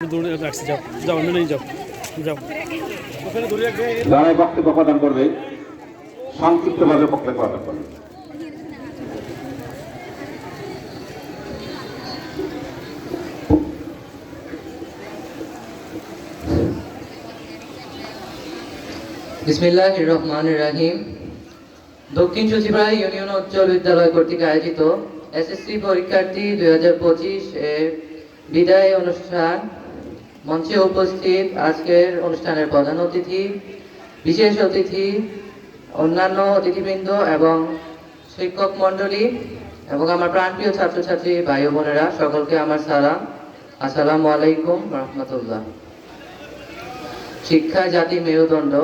দৌড়ে রাখছি যাও যাও। আমি যাও। যাও। ওখানে দৌড়ে রাখবে। যারাই বক্তব্য প্রদান করবে সংক্ষিপ্তভাবে বক্তব্য প্রদান করবে। বিসমিল্লাহ রহমান রাহিম। দক্ষিণ সচিবালয় ইউনিয়ন উচ্চ বিদ্যালয় কর্তৃক আয়োজিত এসএসসি পরীক্ষার্থী দুই হাজার পঁচিশ এর বিদায় অনুষ্ঠান মঞ্চে উপস্থিত আজকের অনুষ্ঠানের প্রধান অতিথি, বিশেষ অতিথি, অন্যান্য অতিথিবৃন্দ এবং শিক্ষক মণ্ডলী এবং আমার প্রাণপ্রিয় ছাত্রছাত্রী ভাই বোনেরা, সকলকে আমার সালাম। আসসালামু আলাইকুম রহমতুল্লাহ। শিক্ষা জাতি মেরুদণ্ড,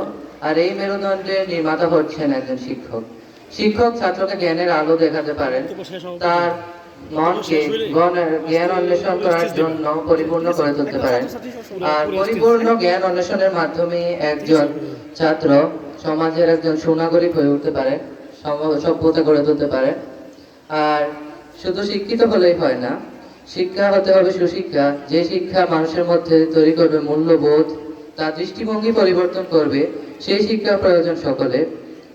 আর এই মেরুদণ্ডের নির্মাতা হচ্ছেন একজন শিক্ষক। শিক্ষক ছাত্রকে জ্ঞানের আলো দেখাতে পারেন। তার মনকে জ্ঞান- অন্বেষণ করার জন্য পরিপূর্ণ করে তুলতে পারেন আর পরিপূর্ণ জ্ঞান অন্বেষণের মাধ্যমে একজন ছাত্র সমাজের একজন সুনাগরিক হয়ে উঠতে পারে সভ্যতা গড়ে তুলতে পারে। আর শুধু শিক্ষিত হলেই হয় না, শিক্ষা হতে হবে সুশিক্ষা। যে শিক্ষা মানুষের মধ্যে তৈরি করবে, মূল্যবোধ, তার দৃষ্টিভঙ্গি পরিবর্তন করবে, সেই শিক্ষা প্রয়োজন সকলে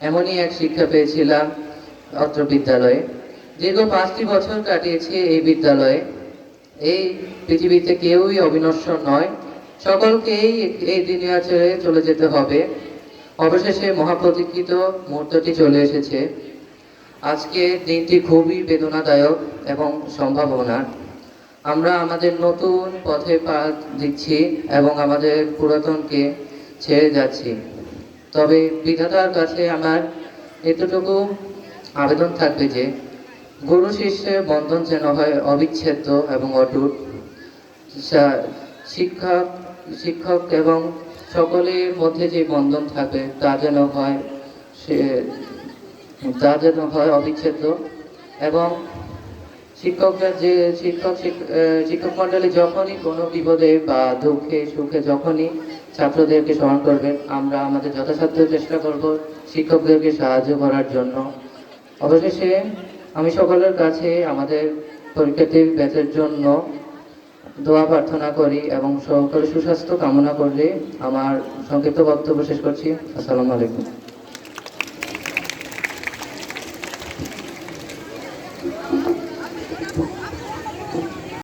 এমনই এক শিক্ষা পেয়েছিলাম অত্র বিদ্যালয়ে। দীর্ঘ পাঁচটি বছর কাটিয়েছি এই বিদ্যালয়ে। এই পৃথিবীতে কেউই অবিনশ্বর নয়। সকলকেই এই দুনিয়া ছেড়ে চলে যেতে হবে। অবশেষে মহাপ্রতীক্ষিত মুহূর্তটি চলে এসেছে। আজকে দিনটি খুবই বেদনাদায়ক এবং সম্ভাবনার আমরা আমাদের নতুন পথে পা দিচ্ছি এবং আমাদের পুরাতনকে ছেড়ে যাচ্ছি। তবে বিধাতার কাছে আমার এতটুকু আবেদন থাকবে যে গুরু শিষ্যের বন্ধন যেন হয় অবিচ্ছেদ্য এবং অটুট। শিক্ষক শিক্ষক এবং সকলের মধ্যে যে বন্ধন থাকে, তা যেন হয় সে, তা যেন হয় অবিচ্ছেদ্য এবং শিক্ষকরা যে, শিক্ষক শিক- শিক্ষক মন্ডলী যখনই কোনো বিপদে বা দুঃখে, সুখে যখনই ছাত্রদেরকে স্মরণ করবেন, আমরা আমাদের যথাসাধ্য চেষ্টা করব শিক্ষকদেরকে সাহায্য করার জন্য। অবশেষে আমি সকলের কাছে আমাদের পরীক্ষার্থীর ব্যাচের জন্য দোয়া প্রার্থনা করি এবং সকলে সুস্বাস্থ্য কামনা করলে আমার সংক্ষিপ্ত বক্তব্য শেষ করছি আসসালামু আলাইকুম